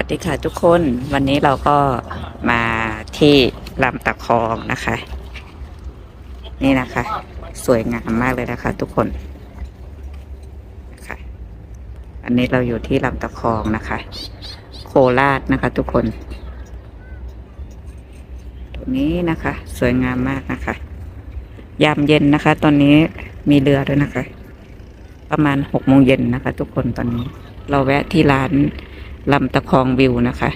วัสดีค่ะทุกคนวันนี้เราก็มาที่ลำตะคองนะคะ นี่นะคะ สวยงามมากเลยนะคะ ทุกคนนะคะอันนี้เราอยู่ที่ลำตะคองนะคะ โคราชนะคะ ทุกคนตรงนี้นะคะ สวยงามมากนะคะ ยามเย็นนะคะ ตอนนี้มีเรือด้วยนะคะ ประมาณหกโมงเย็นนะคะ ทุกคนตอนนี้ เราแวะที่ร้าน ลำตะคองวิวนะคะ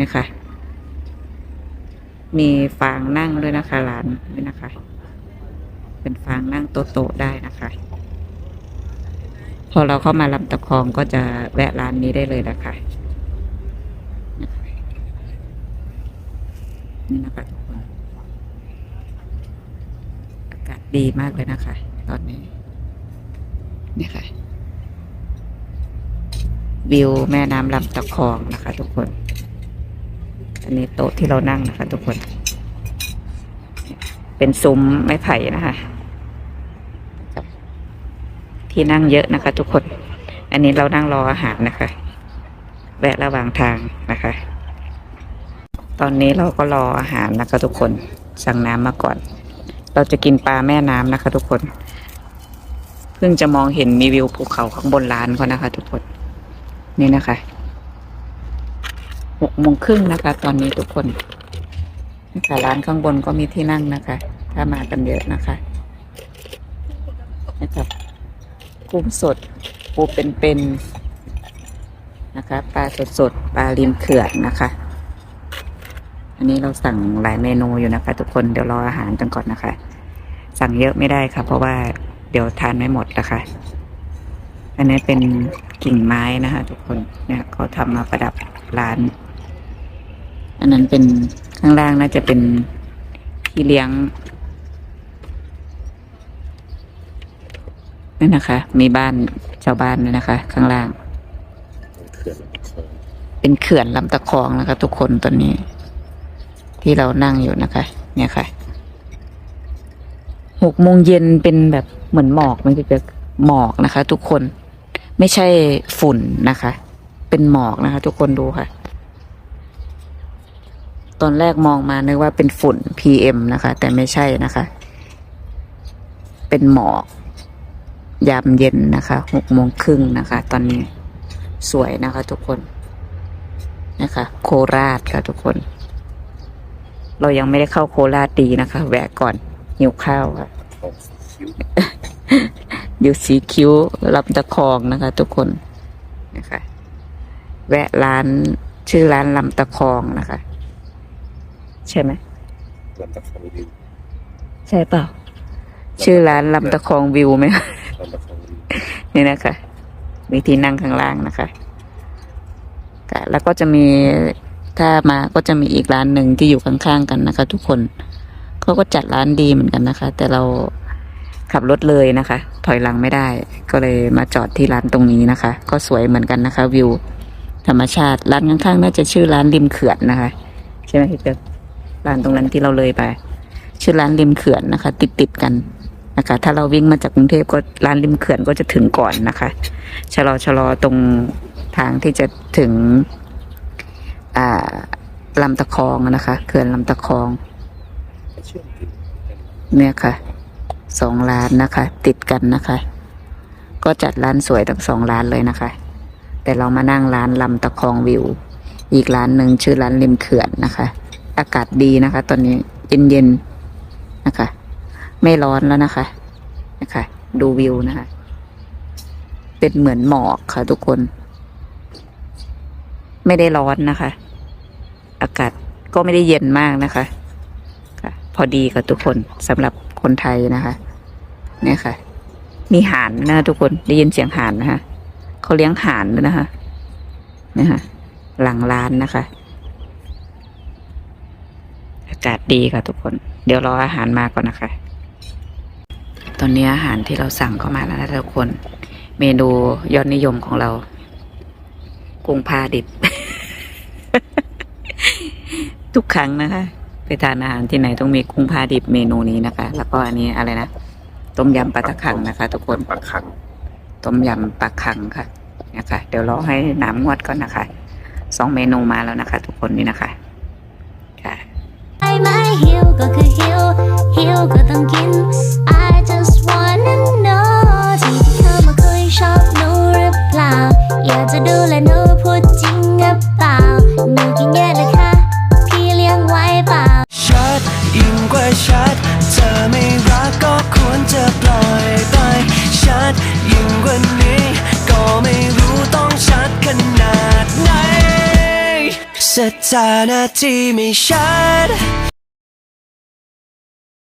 นะคะ มีฟางนั่งด้วยนะคะร้านนี่นะคะ เป็นฟางนั่งโต๊ะๆได้นะคะ พอเราเข้ามาลำตะคองก็จะแวะร้านนี้ได้เลยนะคะนี่นะคะทุกคนอากาศดีมากเลยนะคะ ตอนนี้นี่ค่ะ วิวแม่น้ำลำตะคองนะคะทุกคน อันนี้โต๊ะที่เรานั่งนะคะ ทุกคน เป็นซุ้มไม้ไผ่นะคะ ที่นั่งเยอะนะคะ ทุกคน อันนี้เรานั่งรออาหารนะคะ แวะระหว่างทางนะคะ ตอนนี้เราก็รออาหารนะคะ ทุกคน สั่งน้ำมาก่อน เราจะกินปลาแม่น้ำนะคะ ทุกคน เพิ่งจะมองเห็นมีวิวภูเขาข้างบนร้านเขานะคะ ทุกคน นี่นะคะหกโมงครึ่งนะคะ ตอนนี้ทุกคนนะคะร้านข้างบนก็มีที่นั่งนะคะ ถ้ามากันเยอะนะคะนะครับกุ้งสดปูเป็นๆนะคะ ปลาสดๆปลาริมเขื่อนนะคะ อันนี้เราสั่งหลายเมนูอยู่นะคะ ทุกคนเดี๋ยวรออาหารกันก่อนนะคะ สั่งเยอะไม่ได้ค่ะ เพราะว่าเดี๋ยวทานไม่หมดนะคะ อันนี้เป็น กิ่งไม้นะคะทุกคนเนี่ยเขาทำมาประดับร้าน อันนั้นเป็นข้างล่างน่าจะเป็นที่เลี้ยงนี่นะคะ มีบ้านชาวบ้านด้วยนะคะ ข้างล่าง เป็นเขื่อนลำตะคองนะคะ ทุกคนตอนนี้ ที่เรานั่งอยู่นะคะ เนี่ยค่ะหกโมงเย็นเป็นแบบเหมือนหมอกมันจะหมอกนะคะ ทุกคน ไม่ใช่ฝุ่นนะคะ เป็นหมอกนะคะ ทุกคนดูค่ะ ตอนแรกมองมานึกว่าเป็นฝุ่น PM นะคะ แต่ไม่ใช่นะคะ เป็นหมอก ยามเย็นนะคะหกโมงครึ่งนะคะ ตอนนี้สวยนะคะ ทุกคนนะคะ โคราชค่ะทุกคน เรายังไม่ได้เข้าโคราชดีนะคะ แวะก่อนหิวข้าวค่ะ อยู่สีคิ้วลำตะคองนะคะ ทุกคนนะคะ แวะร้านชื่อร้านลำตะคองนะคะ ใช่ไหมลำตะคองวิวใช่เปล่า ชื่อร้านลำตะคองวิวไหมลำตะคองวิวนี่นะคะ มีที่นั่งข้างล่างนะคะค่ะแล้วก็จะมีถ้ามาก็จะมีอีกร้านหนึ่งที่อยู่ข้างๆกันนะคะ ทุกคนเขาก็จัดร้านดีเหมือนกันนะคะ แต่เรา ขับรถเลยนะคะ ถอยหลังไม่ได้ ก็เลยมาจอดที่ร้านตรงนี้นะคะ ก็สวยเหมือนกันนะคะ วิว ธรรมชาติร้านข้างๆน่าจะชื่อร้านริมเขื่อนนะคะ ใช่ไหมพี่เป๊กร้านตรงนั้นที่เราเลยไป ชื่อร้านริมเขื่อนนะคะ ติดติดๆกันนะคะ ถ้าเราวิ่งมาจากกรุงเทพก็ร้านริมเขื่อนก็จะถึงก่อนนะคะชะลอชะลอตรงทางที่จะถึงอ่าลำตะคองนะคะเขื่อนลำตะคองเชื่อมถึงกันเนี่ยค่ะ สองร้านนะคะ ติดกันนะคะ ก็จัดร้านสวยทั้งสองร้านเลยนะคะ แต่เรามานั่งร้านลำตะคองวิว อีกร้านหนึ่งชื่อร้านริมเขื่อนนะคะ อากาศดีนะคะ ตอนนี้เย็นๆนะคะ ไม่ร้อนแล้วนะคะนะคะ ดูวิวนะคะ เป็นเหมือนหมอกค่ะทุกคน ไม่ได้ร้อนนะคะ อากาศก็ไม่ได้เย็นมากนะคะ ค่ะ พอดีกับทุกคนสำหรับ คนไทยนะคะ เนี่ยค่ะ มีห่านนะทุกคนได้ยินเสียงห่านนะคะเขาเลี้ยงห่านด้วยนะคะเนี่ยค่ะ หลังร้านนะคะ อากาศดีค่ะทุกคน เดี๋ยวรออาหารมาก่อนนะคะ ตอนนี้อาหารที่เราสั่งเข้ามาแล้วนะทุกคน เมนูยอดนิยมของเรากุ้งพาดิบ ทุกครั้งนะคะ ไปทานอาหารที่ไหนต้องมีกุ้งพาดิบเมนูนี้นะคะ แล้วก็อันนี้อะไรนะต้มยำปลาตะขังนะคะ ทุกคนปลาขังต้มยำปลาขังค่ะนะคะ เดี๋ยวรอให้น้ำงวดก่อนนะคะสองเมนูมาแล้วนะคะ ทุกคนนี่นะคะค่ะ สถานที่ไม่ชัด